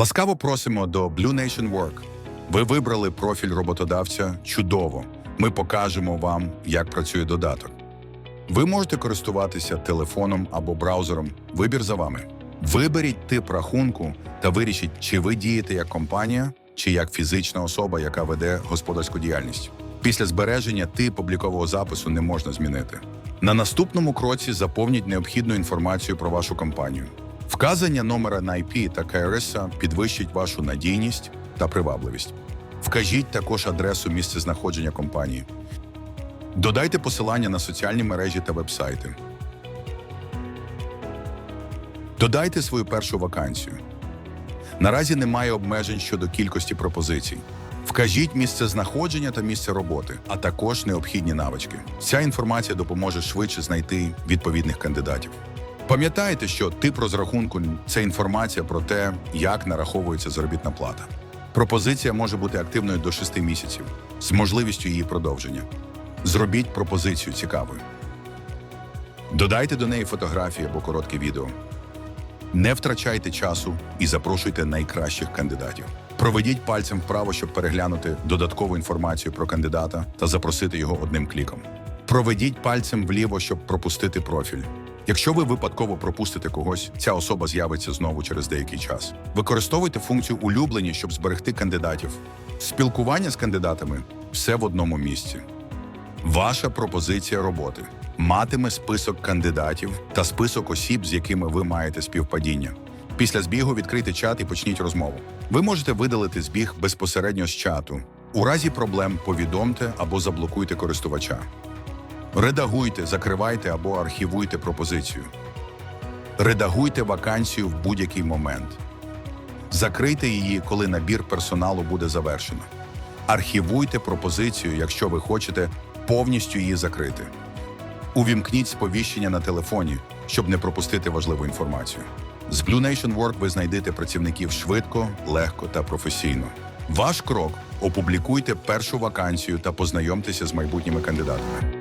Ласкаво просимо до Blue Nation Work. Ви вибрали профіль роботодавця чудово. Ми покажемо вам, як працює додаток. Ви можете користуватися телефоном або браузером. Вибір за вами. Виберіть тип рахунку та вирішіть, чи ви дієте як компанія, чи як фізична особа, яка веде господарську діяльність. Після збереження тип облікового запису не можна змінити. На наступному кроці заповніть необхідну інформацію про вашу компанію. Вказання номера на IP та КРС підвищить вашу надійність та привабливість. Вкажіть також адресу місцезнаходження компанії. Додайте посилання на соціальні мережі та вебсайти. Додайте свою першу вакансію. Наразі немає обмежень щодо кількості пропозицій. Вкажіть місце знаходження та місце роботи, а також необхідні навички. Ця інформація допоможе швидше знайти відповідних кандидатів. Пам'ятайте, що тип розрахунку це інформація про те, як нараховується заробітна плата. Пропозиція може бути активною до 6 місяців з можливістю її продовження. Зробіть пропозицію цікавою. Додайте до неї фотографії або коротке відео. Не втрачайте часу і запрошуйте найкращих кандидатів. Проведіть пальцем вправо, щоб переглянути додаткову інформацію про кандидата та запросити його одним кліком. Проведіть пальцем вліво, щоб пропустити профіль. Якщо ви випадково пропустите когось, ця особа з'явиться знову через деякий час. Використовуйте функцію улюблені, щоб зберегти кандидатів. Спілкування з кандидатами все в одному місці. Ваша пропозиція роботи матиме список кандидатів та список осіб, з якими ви маєте співпадіння. Після збігу відкрийте чат і почніть розмову. Ви можете видалити збіг безпосередньо з чату. У разі проблем повідомте або заблокуйте користувача. Редагуйте, закривайте або архівуйте пропозицію. Редагуйте вакансію в будь-який момент. Закрийте її, коли набір персоналу буде завершено. Архівуйте пропозицію, якщо ви хочете повністю її закрити. Увімкніть сповіщення на телефоні, щоб не пропустити важливу інформацію. З Blue Nation Work ви знайдете працівників швидко, легко та професійно. Ваш крок опублікуйте першу вакансію та познайомтеся з майбутніми кандидатами.